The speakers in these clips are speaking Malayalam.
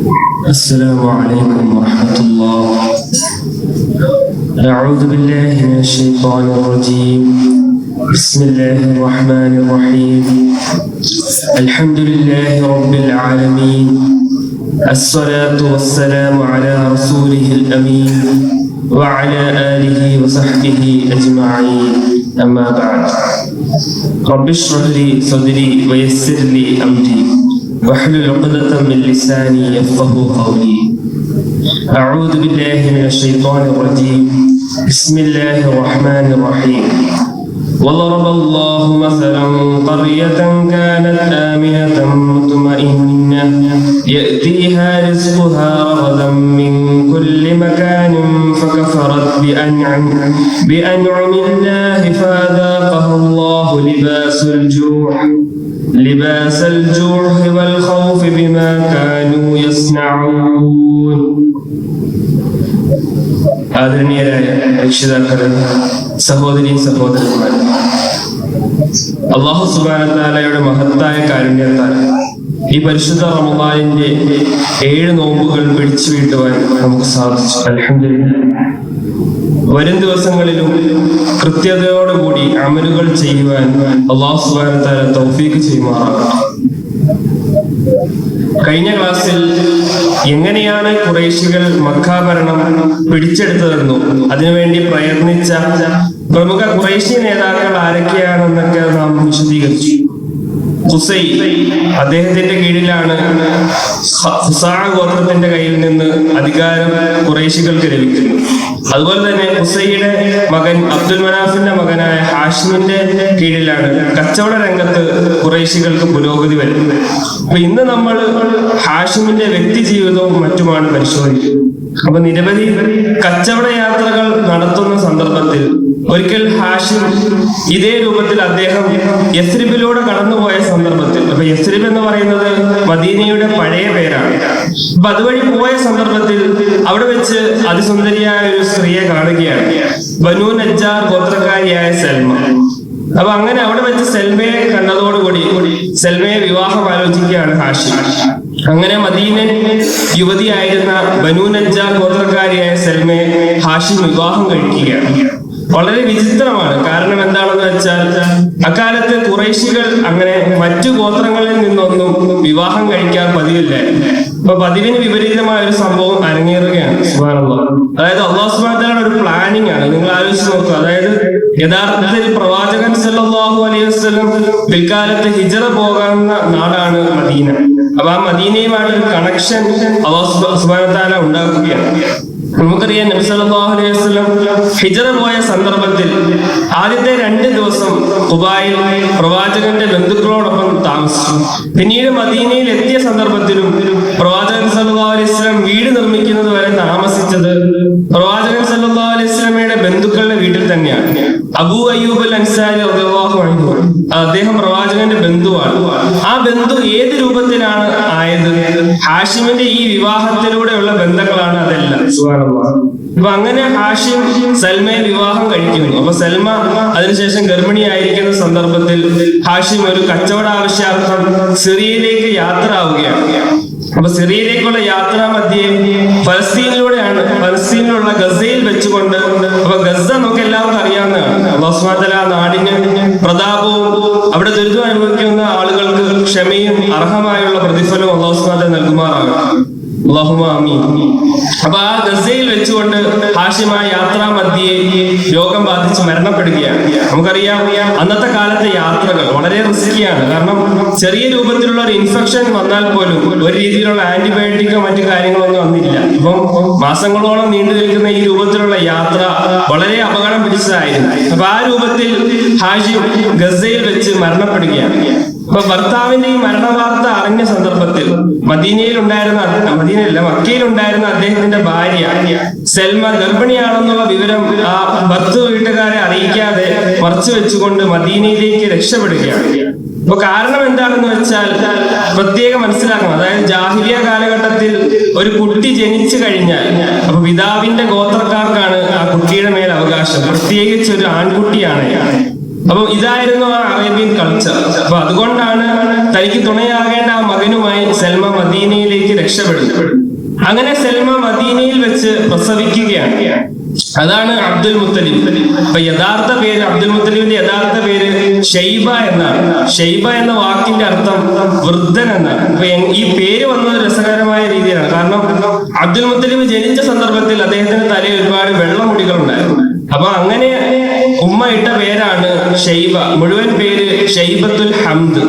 السلام عليكم ورحمة الله. أعوذ بالله من الشيطان الرجيم. بسم الله الرحمن الرحيم. الحمد لله رب العالمين. الصلاة والسلام على رسوله الأمين وعلى آله وصحبه أجمعين. أما بعد. رب اشرح لي صدري ويسر لي أمري. واحلل عقدة من لساني يفقه قولي. أعوذ بالله من الشيطان الرجيم. بسم الله الرحمن الرحيم. وضرب الله مثلا قرية كانت آمنة مطمئنة. يأتيها رزقها رغدا من كل مكان فكفرت بأنعم بأنعم الله فأذاقها الله لباس الجوع. لباس الجوع والخوف بما كانوا يصنعون ആദരണീയരായ രക്ഷിതാക്കളെ സഹോദരി സഹോദരന്മാർ അള്ളാഹു സുബാനത്താലയുടെ മഹത്തായ കാരുണ്യത്താൽ ഈ പരിശുദ്ധ റമദാനിന്റെ ഏഴ് നോമ്പുകൾ പിടിച്ചു വീട്ടുവാൻ നമുക്ക് സാധിച്ചു അലഹമില്ല വരും ദിവസങ്ങളിലും കൃത്യതയോടുകൂടി അമലുകൾ ചെയ്യുവാൻ അള്ളാഹു സുബാനത്താല തൗഫീക്ക് ചെയ്യുമാറാകട്ടെ. കഴിഞ്ഞ ക്ലാസ്സിൽ എങ്ങനെയാണ് കുറേശികൾ മക്കാഭരണം പിടിച്ചെടുത്തതെന്നും അതിനുവേണ്ടി പ്രയത്നിച്ച പ്രമുഖ കുറേശി നേതാക്കൾ ആരൊക്കെയാണെന്നൊക്കെ നാം വിശദീകരിച്ചു. ഹുസൈ അദ്ദേഹത്തിന്റെ കീഴിലാണ് ഹുസാ ഗോത്രത്തിന്റെ കയ്യിൽ നിന്ന് അധികാരം കുറേശികൾക്ക് ലഭിക്കുന്നത് അതുപോലെ തന്നെ ഹുസൈയുടെ മകൻ അബ്ദുൽ മനാഫിന്റെ മകനായ ഹാഷിമിന്റെ കീഴിലാണ് കച്ചവട രംഗത്ത് കുറേശികൾക്ക് പുരോഗതി വരുന്നത്. അപ്പൊ ഇന്ന് നമ്മൾ ഹാഷിമിന്റെ വ്യക്തി ജീവിതവും മറ്റുമാണ് പരിശോധിക്കുന്നത് അപ്പൊ നിരവധി കച്ചവട യാത്രകൾ നടത്തുന്ന സന്ദർഭത്തിൽ ഒരിക്കൽ ഹാഷിം ഇതേ രൂപത്തിൽ അദ്ദേഹം യസ്രിബിലൂടെ കടന്നുപോയ സന്ദർഭത്തിൽ അപ്പൊ യസ്രിബ് എന്ന് പറയുന്നത് മദീനയുടെ പഴയ പേരാണ്. അപ്പൊ അതുവഴി പോയ സന്ദർഭത്തിൽ അവിടെ വെച്ച് അതിസുന്ദരിയായ ഒരു സ്ത്രീയെ കാണുകയാണ്. ബനു നജ്ജാർ ഗോത്രക്കാരിയായ സൽമ. അപ്പൊ അങ്ങനെ അവിടെ വെച്ച് സെൽമയെ കണ്ടതോടുകൂടി സെൽമയെ വിവാഹം ആലോചിക്കുകയാണ് ഹാഷിം. അങ്ങനെ മദീന യുവതിയായിരുന്ന ബനു നജ്ജാർ ഗോത്രക്കാരിയായ സെൽമയെ ഹാഷിം വിവാഹം കഴിക്കുകയാണ്. വളരെ വിചിത്രമാണ്. കാരണം എന്താണെന്ന് വെച്ചാൽ അക്കാലത്ത് കുറേശികൾ അങ്ങനെ മറ്റു ഗോത്രങ്ങളിൽ നിന്നൊന്നും വിവാഹം കഴിക്കാൻ പതിവില്ലായിരുന്നു അപ്പൊ പതിവിന് വിപരീതമായ ഒരു സംഭവം അരങ്ങേറുകയാണ്. സുബ്ഹാനല്ലാഹ് അതായത് അള്ളാഹു സുബ്ഹാനഹു ഒരു പ്ലാനിങ് ആണ്. നിങ്ങൾ ആലോചിച്ച് നോക്കുക അതായത് യഥാർത്ഥത്തിൽ പ്രവാചകൻ സല്ലാഹു അലൈഹി വസ്ലം പിൽക്കാലത്ത് ഹിജറ പോകാവുന്ന നാടാണ് മദീന. അപ്പൊ ആ മദീനയുമായിട്ട് ഒരു കണക്ഷൻ അവസ്ഥാന ഉണ്ടാക്കുകയാണ്. നമുക്കറിയാം നബി സല്ലല്ലാഹു അലൈഹി വസല്ലം ഹിജറ പോയ സന്ദർഭത്തിൽ ആദ്യത്തെ രണ്ട് ദിവസം ദുബായിൽ പ്രവാചകന്റെ ബന്ധുക്കളോടൊപ്പം താമസിച്ചു. പിന്നീട് മദീനയിൽ എത്തിയ സന്ദർഭത്തിലും പ്രവാചകൻ സല്ലല്ലാഹു അലൈഹി വസല്ലം വീട് നിർമ്മിക്കുന്നത് വരെ താമസിച്ചത് പ്രവാചകൻ സല്ലല്ലാഹു അലൈഹി വസല്ലമയുടെ ബന്ധുക്കളുടെ വീട്ടിൽ തന്നെയാണ് അബൂ അയ്യൂബ് അൽ അൻസാരി അദ്ദേഹം പ്രവാചകന്റെ ബന്ധുവാണ്. ആ ബന്ധു ഏത് രൂപത്തിലാണ് ആയത്? ഹാഷിമിന്റെ ഈ വിവാഹത്തിലൂടെയുള്ള ബന്ധങ്ങളാണ് അതെല്ലാം. അപ്പൊ അങ്ങനെ ഹാഷിം സൽമയെ വിവാഹം കഴിക്കുന്നു. അപ്പൊ സൽമ അതിനുശേഷം ഗർഭിണിയായിരിക്കുന്ന സന്ദർഭത്തിൽ ഹാഷിം ഒരു കച്ചവട ആവശ്യാർത്ഥം സിറിയയിലേക്ക് യാത്ര ആവുകയാണ്. അപ്പൊ സിറിയയിലേക്കുള്ള യാത്രാ മധ്യേ ഫലസ്തീനിലൂടെയാണ് ഫലസ്തീനിലുള്ള ഗസയിൽ വെച്ചുകൊണ്ട് അപ്പൊ ഗസ നമുക്ക് എല്ലാവർക്കും അറിയാവുന്നതാണ് നാടിന് പ്രതാപവും അവിടെ ദുരിതം അനുഭവിക്കുന്ന ആളുകൾക്ക് ക്ഷമയും അർഹമായുള്ള പ്രതിഫലവും അള്ളാഹുസ്മാത നൽകുമാറാകട്ടെ അല്ലാഹുമ്മ ആമീൻ. അപ്പൊ ആ ഗസയിൽ വെച്ചുകൊണ്ട് ഹാഷിമ യാത്രാ മധ്യേ രോഗം ബാധിച്ച് മരണപ്പെടുകയാണ്. നമുക്കറിയാം അന്നത്തെ കാലത്തെ യാത്രകൾ വളരെ റിസ്കിയാണ്. കാരണം ചെറിയ രൂപത്തിലുള്ള ഒരു ഇൻഫെക്ഷൻ വന്നാൽ പോലും ഒരു രീതിയിലുള്ള ആന്റിബയോട്ടിക്കോ മറ്റു കാര്യങ്ങളൊന്നും വന്നില്ല. ഇപ്പം മാസങ്ങളോളം നീണ്ടു നിൽക്കുന്ന ഈ രൂപത്തിലുള്ള യാത്ര വളരെ അപകടം പിടിച്ചതായിരുന്നു. അപ്പൊ ആ രൂപത്തിൽ ഹാജി ഗസയിൽ വെച്ച് മരണപ്പെടുകയാണ്. അപ്പൊ ഭർത്താവിന്റെ ഈ മരണവാർത്ത അറിഞ്ഞ സന്ദർഭത്തിൽ മദീനയിൽ ഉണ്ടായിരുന്ന മദീനയല്ല മക്കയിൽ ഉണ്ടായിരുന്ന അദ്ദേഹത്തിന്റെ ഭാര്യ സെൽമ ഗർഭിണിയാണെന്നുള്ള വിവരം ആ ഭർത്ത് വീട്ടുകാരെ അറിയിക്കാതെ മറച്ചു വെച്ചുകൊണ്ട് മദീനയിലേക്ക് രക്ഷപ്പെടുകയാണ്. അപ്പൊ കാരണം എന്താണെന്ന് വെച്ചാൽ പ്രത്യേകം മനസ്സിലാക്കണം. അതായത് ജാഹിലിയ കാലഘട്ടത്തിൽ ഒരു കുട്ടി ജനിച്ചു കഴിഞ്ഞാൽ അപ്പൊ പിതാവിന്റെ ഗോത്രക്കാർക്കാണ് ആ കുട്ടിയുടെ മേൽ അവകാശം. പ്രത്യേകിച്ച് ഒരു ആൺകുട്ടിയാണ്. അപ്പൊ ഇതായിരുന്നു ആ അറേബ്യൻ കൾച്ചർ അപ്പൊ അതുകൊണ്ടാണ് തനിക്ക് തുണയാകേണ്ട ആ മകനുമായി സൽമ മദീനയിലേക്ക് രക്ഷപ്പെടുന്നത്. അങ്ങനെ സൽമ മദീനയിൽ വെച്ച് പ്രസവിക്കുകയാണ്. അതാണ് അബ്ദുൽ മുത്തലിബ്. അപ്പൊ യഥാർത്ഥ പേര് അബ്ദുൽ മുത്തലിബിന്റെ യഥാർത്ഥ പേര് ഷെയ്ബ എന്നാണ് ഷെയ്ബ എന്ന വാക്കിന്റെ അർത്ഥം വൃദ്ധൻ എന്നാണ്. ഈ പേര് വന്നത് രസകരമായ രീതിയാണ് കാരണം അബ്ദുൽ മുത്തലിബ് ജനിച്ച സന്ദർഭത്തിൽ അദ്ദേഹത്തിന്റെ തലയിൽ ഒരുപാട് വെള്ളമുടികൾ ഉണ്ടായിരുന്നു അപ്പൊ അങ്ങനെ ഉമ്മ ഇട്ട പേരാണ് ഷെയ്ബ. മുഴുവൻ പേര് ഷെയ്ബത്തുൽ ഹംദ്.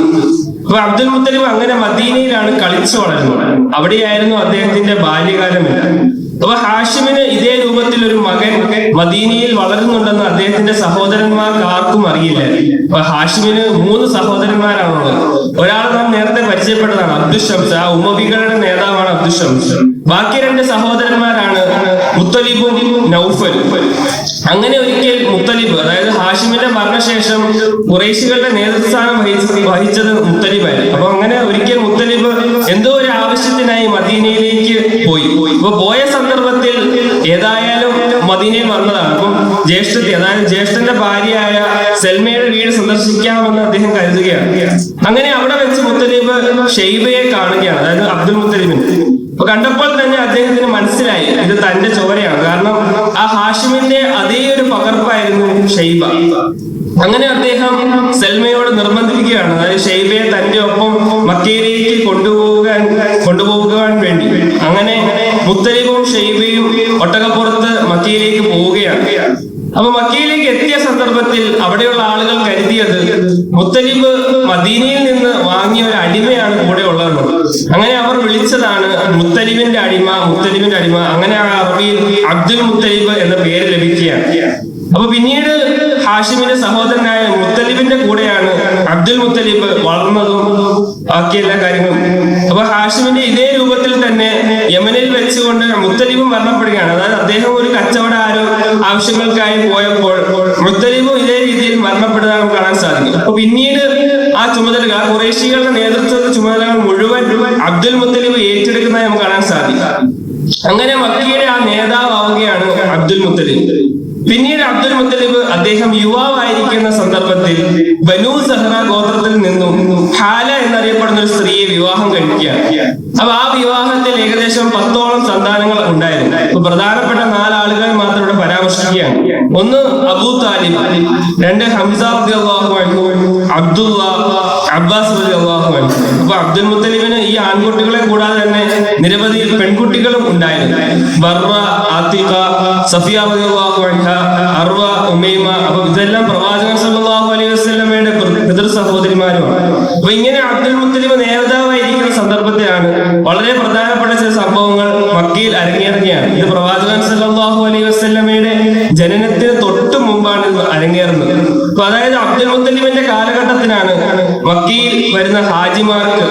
അപ്പൊ അബ്ദുൽ മുത്തലിബ് അങ്ങനെ മദീനയിലാണ് കളിച്ചു വളരുന്നത്. അവിടെയായിരുന്നു അദ്ദേഹത്തിന്റെ ബാല്യകാലമെല്ലാം. അപ്പൊ ഹാഷിമിന് ഇതേ രൂപത്തിൽ ഒരു മകൻ മദീനയിൽ വളരുന്നുണ്ടെന്ന് അദ്ദേഹത്തിന്റെ സഹോദരന്മാർക്ക് ആർക്കും അറിയില്ല. അപ്പൊ ഹാഷിമിന് മൂന്ന് സഹോദരന്മാരാണുള്ളത്. ഒരാൾ നാം നേരത്തെ പരിചയപ്പെട്ടതാണ് അബ്ദുൽ ഷംസ്. ആ ഉമ്മവികളുടെ നേതാവാണ് അബ്ദുൽ ഷംസ്. ബാക്കി രണ്ട് സഹോദരന്മാരാണ് മുത്തലിബും നൗഫലും അങ്ങനെ ഒരിക്കൽ മുത്തലിബ് അതായത് ഹാഷിമിന്റെ മരണശേഷം കുറേശികളുടെ നേതൃസ്ഥാനം വഹിച്ച- വഹിച്ചത് മുത്തലിബായിരുന്നു. അപ്പൊ അങ്ങനെ ഒരിക്കൽ മുത്തലിബ് എന്തോ ഒരു ആവശ്യത്തിനായി മദീനയിലേക്ക് പോയി അപ്പൊ പോയ സന്ദർഭത്തിൽ മദീനയിൽ വന്നതാണ് അപ്പം ജ്യേഷ്ഠത്തി അതായത് ജ്യേഷ്ഠന്റെ ഭാര്യയായ സെൽമയുടെ വീട് സന്ദർശിക്കാമെന്ന് അദ്ദേഹം കരുതുകയാണ്. അങ്ങനെ അവിടെ വെച്ച് മുത്തലീബ് ഷെയ്ബയെ കാണുകയാണ് അതായത് അബ്ദുൽ മുത്തലീബിന്. അപ്പൊ കണ്ടപ്പോൾ തന്നെ അദ്ദേഹത്തിന് മനസ്സിലായി ഇത് തന്റെ ചോരയാണ്. കാരണം ആ ഹാഷിമിന്റെ അതേ ഒരു പകർപ്പായിരുന്നു ഷെയ്ബ. അങ്ങനെ അദ്ദേഹം സെൽമയോട് നിർബന്ധിക്കുകയാണ്. അതായത് ഷെയ്ബയെ തന്റെ ഒപ്പം മക്കയിലേക്ക് കൊണ്ടുപോകാൻ കൊണ്ടുപോകാൻ വേണ്ടി. അങ്ങനെ മുത്തലിബും ഷെയ്ബയും ഒട്ടകപ്പുറത്ത് മക്കയിലേക്ക് പോവുകയാണ്. അപ്പൊ മക്കയിലേക്ക് എത്തിയ സന്ദർഭത്തിൽ അവിടെയുള്ള ആളുകൾ കരുതിയത് മുത്തലിബ് മദീനയിൽ നിന്ന് വാങ്ങിയ ഒരു അടിമയാണ് കൂടെ ഉള്ളത് അങ്ങനെ അവർ വിളിച്ചതാണ് മുത്തലിബിന്റെ അടിമ മുത്തലിബിന്റെ അടിമ. അങ്ങനെ അറബിയിൽ അബ്ദുൽ മുത്തലിബ് എന്ന പേര് ലഭിക്കുകയാണ്. അപ്പൊ പിന്നീട് ഹാഷിമിന്റെ സഹോദരനായ മുത്തലിബിന്റെ കൂടെയാണ് അബ്ദുൽ മുത്തലിബ് വളർന്നതും ബാക്കി എല്ലാ കാര്യങ്ങളും. അപ്പൊ ഹാഷിമിന്റെ ഇതേ രൂപത്തിൽ തന്നെ മുത്തലിബും മരണപ്പെടുകയാണ്. അതായത് അദ്ദേഹം ഒരു കച്ചവട ആരോ ആവശ്യങ്ങൾക്കായി പോയപ്പോൾ മുത്തലീബും ഇതേ രീതിയിൽ മരണപ്പെടുന്നത് നമുക്ക് കാണാൻ സാധിക്കും. അപ്പൊ പിന്നീട് ആ ചുമതലകൾ കുറേശികളുടെ നേതൃത്വത്തിൽ ചുമതലകൾ മുഴുവൻ അബ്ദുൽ മുത്തലീബ് ഏറ്റെടുക്കുന്നതായി നമുക്ക് കാണാൻ സാധിക്കും. അങ്ങനെ മക്കിയുടെ ആ നേതാവാവുകയാണ് അബ്ദുൽ മുത്തലീബ്. പിന്നീട് അബ്ദുൽ മുത്തലിബ് അദ്ദേഹം യുവാവായിരിക്കുന്ന സന്ദർഭത്തിൽ ബനു സഹറ ഗോത്രത്തിൽ നിന്നും ഹാല എന്നറിയപ്പെടുന്ന ഒരു സ്ത്രീയെ വിവാഹം കഴിക്കുകയാണ്. അപ്പൊ ആ വിവാഹത്തിൽ ഏകദേശം പത്തോളം സന്താനങ്ങൾ ഉണ്ടായിരുന്നു. അപ്പൊ പ്രധാനപ്പെട്ട നാലാളുകൾ മാത്രം ഇവിടെ പരാമർശിക്കുകയാണ്. ഒന്ന് അബൂ താലിബ് രണ്ട് ഹംസ അബ്ദുള്ള അബ്ബാസ് അപ്പൊ അബ്ദുൽ മുത്തലിബിന് ഈ ആൺകുട്ടികളെ കൂടാതെ തന്നെ നിരവധി പെൺകുട്ടികളും ഉണ്ടായിരുന്നു. ബർറ ആത്തിഖ സഫിയ അർവ ഉമൈമ അപ്പൊ ഇതെല്ലാം പ്രവാചകൻ സല്ലല്ലാഹു അലൈഹി വസല്ലമയുടെ പിതൃ സഹോദരിമാരുമാണ് അപ്പൊ ഇങ്ങനെ അബ്ദുൽ മുത്തലിബ് നേതാവായിരിക്കുന്ന സന്ദർഭത്തിലാണ് വളരെ പ്രധാനപ്പെട്ട ചില സംഭവങ്ങൾ മക്കയിൽ അരങ്ങേറുകയാണ് ഇത് പ്രവാചകൻ സല്ലാഹു അലൈഹി വസ്ലമയുടെ ജനനത്തിന് തൊട്ടു മുമ്പാണ് ഇത് അരങ്ങേറുന്നത്. അപ്പൊ അതായത് അബ്ദുൽ മുത്തലിമിന്റെ കാലഘട്ടത്തിലാണ് മക്കയിൽ വരുന്ന ഹാജിമാർക്ക്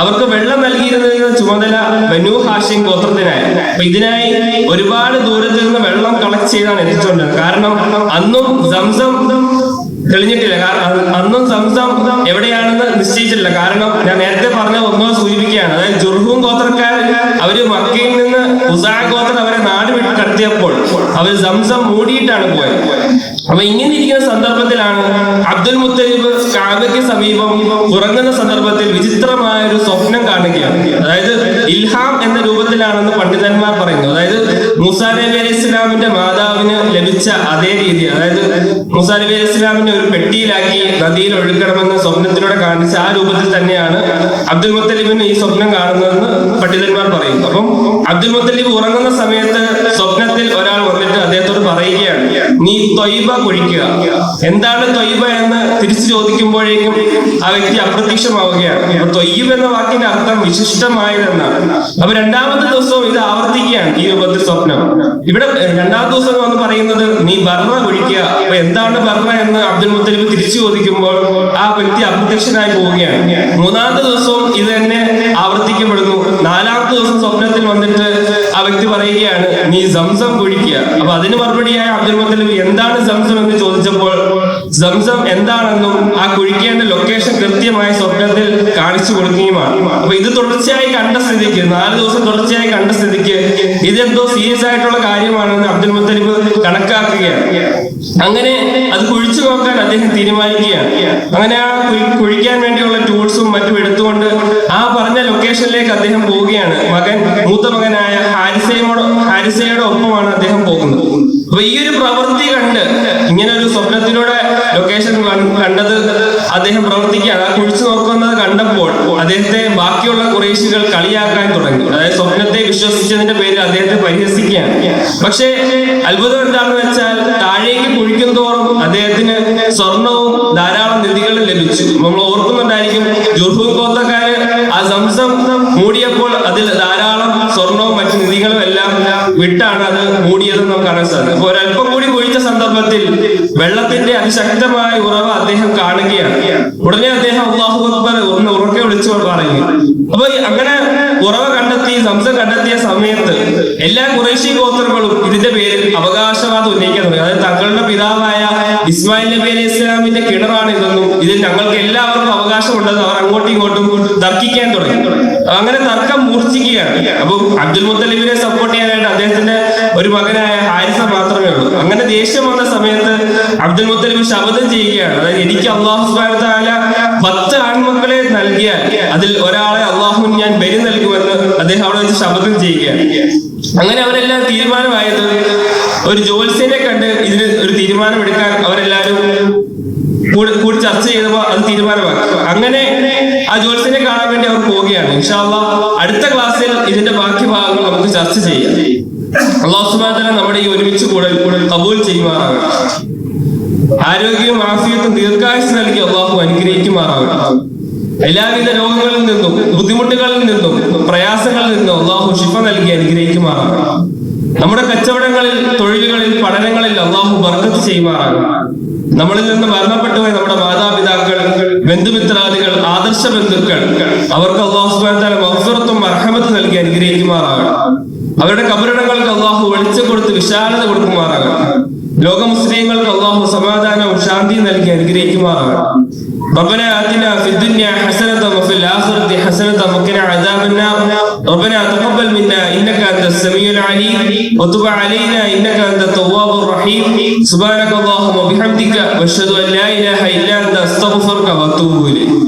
അവർക്ക് വെള്ളം നൽകിയിരുന്നതിന്റെ ചുമതല ബനു ഹാഷിം ഗോത്രത്തിനായി. അപ്പൊ ഇതിനായി ഒരുപാട് ദൂരത്തിൽ നിന്ന് വെള്ളം കളക്ട് ചെയ്താണ് എത്തിച്ചുകൊണ്ടത് കാരണം അന്നും സംസം തെളിഞ്ഞിട്ടില്ല. കാരണം അന്നും സംസം എവിടെയാണെന്ന് നിശ്ചയിച്ചിട്ടില്ല. കാരണം ഞാൻ നേരത്തെ പറഞ്ഞ ഒന്നോ സൂചിപ്പിക്കുകയാണ്. അതായത് ജുർഹും ഗോത്രക്കാർ അവർ മക്കയിൽ നിന്ന് ഉസാ ഗോത്രം അവരെ നാട് വിട്ട് കടത്തിയപ്പോൾ അവർ സംസം മൂടിയിട്ടാണ് പോയത്. അപ്പൊ ഇങ്ങനെ ഇരിക്കുന്ന സന്ദർഭത്തിലാണ് അബ്ദുൽ മുത്തലിബ് കാബയ്ക്ക് സമീപം ഉറങ്ങുന്ന സന്ദർഭത്തിൽ വിചിത്രമായ ഒരു സ്വപ്നം കാണുകയാണ്. അതായത് ഇൽഹാം എന്ന രൂപത്തിലാണെന്ന് പണ്ഡിതന്മാർ പറയുന്നു. അതായത് മുസാ നബി അലൈഹി ഇസ്ലാമിന്റെ മാതാവിന് ലഭിച്ച അതേ രീതി. അതായത് മൂസാ നബി ഇസ്ലാമിനെ ഒരു പെട്ടിയിലാക്കി നദിയിൽ ഒഴുക്കണമെന്ന് സ്വപ്നത്തിലൂടെ കാണിച്ച ആ രൂപത്തിൽ തന്നെയാണ് അബ്ദുൽ മുത്തലിബിന് ഈ സ്വപ്നം കാണുന്നതെന്ന് പണ്ഡിതന്മാർ പറയുന്നു. അപ്പം അബ്ദുൽ മുത്തലിബ് ഉറങ്ങുന്ന സമയത്ത് സ്വപ്നത്തിൽ ഒരാൾ വന്നിട്ട് അദ്ദേഹത്തോട് പറയുകയാണ് നീ ത്വയ്ബ കുഴിക്കുക. എന്താണ് ത്വയ്ബ എന്ന് തിരിച്ചു ചോദിക്കുമ്പോഴേക്കും ആ വ്യക്തി അപ്രത്യക്ഷമാവുകയാണ്. അപ്പൊ തൊയ്യബ് എന്ന വാക്കിന്റെ അർത്ഥം വിശിഷ്ടമായതെന്നാണ്. അപ്പൊ രണ്ടാമത്തെ ദിവസവും ഇത് ആവർത്തിക്കുകയാണ് ഈ രൂപത്തിൽ സ്വപ്നം. ഇവിടെ രണ്ടാമത്തെ ദിവസം എന്ന് പറയുന്നത് നീ ബർറ കുഴിക്കുക. അപ്പൊ എന്താണ് ബർറ എന്ന് അബ്ദുൽ മുത്തലിബ് തിരിച്ചു ചോദിക്കുമ്പോൾ ആ വ്യക്തി അപ്രത്യക്ഷനായി പോവുകയാണ്. മൂന്നാമത്തെ ദിവസവും ഇത് തന്നെ ആവർത്തിക്കപ്പെടുന്നു. നാലാമത്തെ ദിവസം സ്വപ്നത്തിൽ വന്നിട്ട് ആ വ്യക്തി പറയുകയാണ് നീ സംസം കുഴിക്കുക അപ്പൊ അതിന് മറുപടിയായ അബ്ദുൽ മുത്തലിബ് എന്താണ് സംസം? എന്ന് ചോദിച്ചപ്പോൾ സംസം എന്താണെന്നും ആ കുഴിക്കേണ്ട ലൊക്കേഷൻ കൃത്യമായി സ്വപ്നത്തിൽ കാണിച്ചു കൊടുക്കുകയുമാണ്. അപ്പൊ ഇത് തുടർച്ചയായി കണ്ട സ്ഥിതിക്ക് നാല് ദിവസം തുടർച്ചയായി കണ്ട സ്ഥിതിക്ക് ഇതെന്തോ സീരിയസ് ആയിട്ടുള്ള കാര്യമാണെന്ന് അബ്ദുൽ മുത്തലിബ് കണക്കാക്കുകയാണ്. അങ്ങനെ അത് കുഴിച്ചു നോക്കാൻ അദ്ദേഹം തീരുമാനിക്കുകയാണ്. അങ്ങനെ ആ കുഴിക്കാൻ വേണ്ടിയുള്ള ടൂൾസും മറ്റും എടുത്തുകൊണ്ട് ആ ലൊക്കേഷനിലേക്ക് അദ്ദേഹം പോവുകയാണ്. മകൻ മൂത്ത മകനായ ഹാരിസയോട് ഹാരിസയുടെ ഒപ്പമാണ് അദ്ദേഹം പോകുന്നത്. അപ്പൊ ഈ ഒരു പ്രവൃത്തി കണ്ട് ഇങ്ങനെ ഒരു സ്വപ്നത്തിലൂടെ ലൊക്കേഷൻ കണ്ടത് അദ്ദേഹം പ്രവർത്തിക്കുകയാണ്. ആ കുഴിച്ചു നോക്കുന്നത് കണ്ടപ്പോൾ അദ്ദേഹത്തെ ബാക്കിയുള്ള കുറേശികൾ കളിയാക്കാൻ തുടങ്ങി. അതായത് സ്വപ്നത്തെ വിശ്വസിച്ചതിന്റെ പേരിൽ അദ്ദേഹത്തെ പരിഹസിക്കുകയാണ്. പക്ഷേ അത്ഭുതം എന്താണെന്ന് വെച്ചാൽ താഴേക്ക് കുഴിക്കും തോറും അദ്ദേഹത്തിന് സ്വർണവും ധാരാളം നിധികളും ലഭിച്ചു. നമ്മൾ ഓർക്കുന്നുണ്ടായിരിക്കും ജുർഹു ഗോത്രക്കാര് ആ സംസം മൂടിയപ്പോൾ അതിൽ ധാരാളം സ്വർണവും മറ്റു നിധികളും എല്ലാം വിട്ടാണ് അത് മൂടിയതെന്ന് നമുക്ക് കാണാൻ സാധിക്കും. ഒരല്പം കൂടി കുഴിച്ച സന്ദർഭത്തിൽ വെള്ളത്തിന്റെ അതിശക്തമായ ഉറവ് അദ്ദേഹം കാണുകയാണ്. ഉടനെ അദ്ദേഹം അള്ളാഹു അക്ബർ ഒന്ന് ഉറക്കെ വിളിച്ചു പറഞ്ഞു അപ്പൊ അങ്ങനെ ഉറവ കണ്ടെത്തി സംസം കണ്ടെത്തിയ സമയത്ത് എല്ലാ കുറേശി ഗോത്രങ്ങളും ഇതിന്റെ പേരിൽ അവകാശവാദം ഉന്നയിക്കാൻ തുടങ്ങി. അതായത് തങ്ങളുടെ പിതാവായ ഇസ്മായിൽ നബി അലൈഹി ഇസ്ലാമിന്റെ കിണറാണ് ഇതെന്നും ഇതിൽ ഞങ്ങൾക്ക് എല്ലാവർക്കും അവകാശമുണ്ടെന്ന് അവർ അങ്ങോട്ടും ഇങ്ങോട്ടും തർക്കിക്കാൻ തുടങ്ങി. അങ്ങനെ തർക്കം മൂർച്ഛിക്കുകയാണ്. അപ്പം അബ്ദുൽ മുത്തലിബിനെ സപ്പോർട്ട് ചെയ്യാനായിട്ട് അദ്ദേഹത്തിന്റെ ഒരു മകനായ ഹാരിസ മാത്രമേ ഉള്ളൂ. അങ്ങനെ ദേഷ്യം വന്ന സമയത്ത് അബ്ദുൽ മുത്തലിബ് ശബ്ദം ചെയ്യുകയാണ്. അതായത് എനിക്ക് അള്ളാഹു സുബാൻ വ തആല പത്ത് ആൺമക്കളെ നൽകിയാൽ അതിൽ ഒരാളെ അള്ളാഹു ഞാൻ ബലി നൽകുമെന്ന് അദ്ദേഹം അവിടെ വെച്ച് ശബ്ദം ചെയ്യുകയാണ്. അങ്ങനെ അവരെല്ലാം തീരുമാനമായത് ഒരു ജോത്സ്യനെ കണ്ട് ഇതിന് ഒരു തീരുമാനം എടുക്കാൻ അവരെല്ലാവരും കൂടി ചർച്ച ചെയ്തപ്പോൾ അത് തീരുമാനമാക്കി. അങ്ങനെ ആ ജോത്സ്യനെ കാണാൻ വേണ്ടി അവർ പോവുകയാണ്. ഇൻഷാല്ല അടുത്ത ക്ലാസ്സിൽ ഇതിന്റെ ബാക്കി ഭാഗങ്ങൾ നമുക്ക് ചർച്ച ചെയ്യാം. അള്ളാഹു സുബാൻ നമ്മുടെ ഈ ഒരുമിച്ച് കൂടൽ കബൂൽ ചെയ്യുമാറാകണം ആരോഗ്യവും ആഫിയത്തും ദീർഘായുസ് നൽകി അള്ളാഹു അനുഗ്രഹിക്കുമാറാകണം എല്ലാവിധ രോഗങ്ങളിൽ നിന്നും ബുദ്ധിമുട്ടുകളിൽ നിന്നും പ്രയാസങ്ങളിൽ നിന്നും അള്ളാഹു ശിഫ നൽകി അനുഗ്രഹിക്കുമാറാകണം നമ്മുടെ കച്ചവടങ്ങളിൽ തൊഴിലുകളിൽ പഠനങ്ങളിൽ അള്ളാഹു ബർക്കത്ത് ചെയ്യുമാറാകണം നമ്മളിൽ നിന്ന് മരണപ്പെട്ടുപോയ നമ്മുടെ മാതാപിതാക്കൾ ബന്ധുമിത്രാദികൾ ആദർശ ബന്ധുക്കൾ അവർക്ക് അള്ളാഹു മഗ്ഫിറത്തും മർഹമത്തും നൽകി അനുഗ്രഹിക്കുമാറാകണം അവരുടെ കബറിടങ്ങൾക്ക് അള്ളാഹു വെളിച്ചം കൊടുത്ത് വിശാലത കൊടുക്കുമാറാകണം ലോക അള്ളാഹു സമാധാനവും ശാന്തിയും നൽകി അനുഗ്രഹിക്കുമാറാകണം ربنا آتنا في الدنيا حسنة وفي الآخرة حسنة وقنا عذاب النار ربنا تقبل منا إنك أنت السميع العليم وتب علينا إنك أنت التواب الرحيم سبحانك اللهم وبحمدك وأشهد أن لا إله إلا أنت أستغفرك وأتوب إليك